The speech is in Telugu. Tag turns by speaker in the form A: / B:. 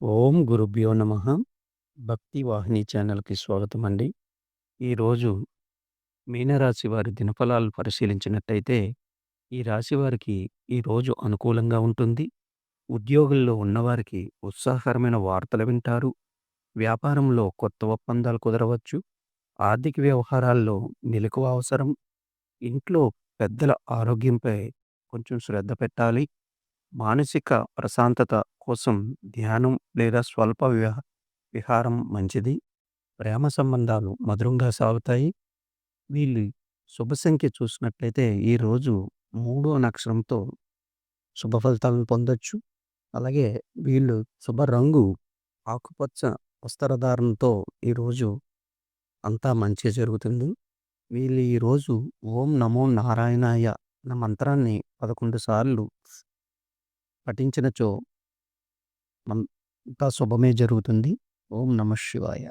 A: ఓం గురుభ్యో నమ. భక్తి వాహిని ఛానల్కి స్వాగతం అండి ఈరోజు మీనరాశి వారి దినఫలాలు పరిశీలించినట్టయితే ఈ రాశి వారికి ఈరోజు అనుకూలంగా ఉంటుంది. ఉద్యోగుల్లో ఉన్నవారికి ఉత్సాహకరమైన వార్తలు వింటారు. వ్యాపారంలో కొత్త ఒప్పందాలు కుదరవచ్చు. ఆర్థిక వ్యవహారాల్లో మెలకువ అవసరం. ఇంట్లో పెద్దల ఆరోగ్యంపై కొంచెం శ్రద్ధ పెట్టాలి. మానసిక ప్రశాంతత కోసం ధ్యానం లేదా స్వల్ప విహ విహారం మంచిది. ప్రేమ సంబంధాలు మధురంగా సాగుతాయి. వీళ్ళు శుభ సంఖ్య చూసినట్లయితే ఈరోజు మూడో నక్షరంతో శుభ ఫలితాలను పొందొచ్చు. అలాగే వీళ్ళు శుభ రంగు ఆకుపచ్చ వస్త్రధారణతో ఈరోజు అంతా మంచి జరుగుతుంది. వీళ్ళు ఈరోజు ఓం నమో నారాయణాయ అన్న మంత్రాన్ని పదకొండు సార్లు పఠించినచో అంతా శుభమే జరుగుతుంది. ఓం నమ శివాయ.